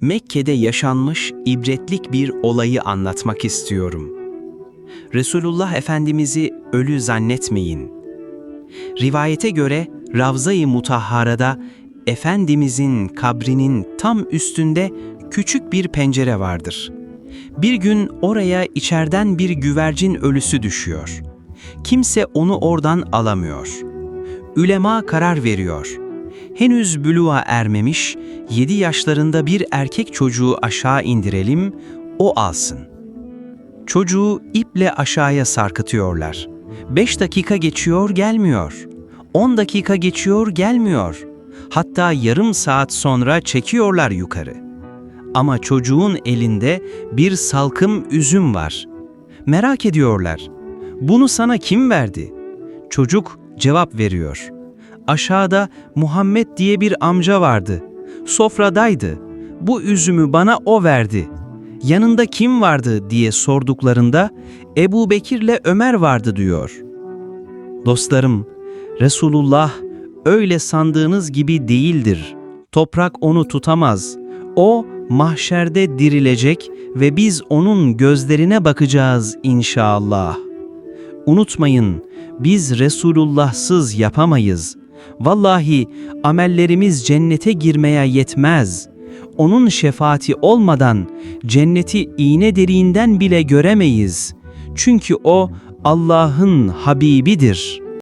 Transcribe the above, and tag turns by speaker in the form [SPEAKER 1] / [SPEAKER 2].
[SPEAKER 1] Mekke'de yaşanmış ibretlik bir olayı anlatmak istiyorum. Resulullah Efendimiz'i ölü zannetmeyin. Rivayete göre Ravza-i Mutahhara'da Efendimizin kabrinin tam üstünde küçük bir pencere vardır. Bir gün oraya içeriden bir güvercin ölüsü düşüyor. Kimse onu oradan alamıyor. Ülema karar veriyor. Henüz büluğa ermemiş, 7 yaşlarında bir erkek çocuğu aşağı indirelim, o alsın. Çocuğu iple aşağıya sarkıtıyorlar. 5 dakika geçiyor gelmiyor. 10 dakika geçiyor gelmiyor. Hatta yarım saat sonra çekiyorlar yukarı. Ama çocuğun elinde bir salkım üzüm var. Merak ediyorlar. Bunu sana kim verdi? Çocuk cevap veriyor. Aşağıda Muhammed diye bir amca vardı. Sofradaydı. Bu üzümü bana o verdi. Yanında kim vardı diye sorduklarında Ebu Bekir'le Ömer vardı diyor. Dostlarım, Resulullah öyle sandığınız gibi değildir. Toprak onu tutamaz. O mahşerde dirilecek ve biz onun gözlerine bakacağız inşallah. Unutmayın, biz Resulullah'sız yapamayız. Vallahi amellerimiz cennete girmeye yetmez. Onun şefaati olmadan cenneti iğne deriğinden bile göremeyiz. Çünkü o Allah'ın Habibidir.''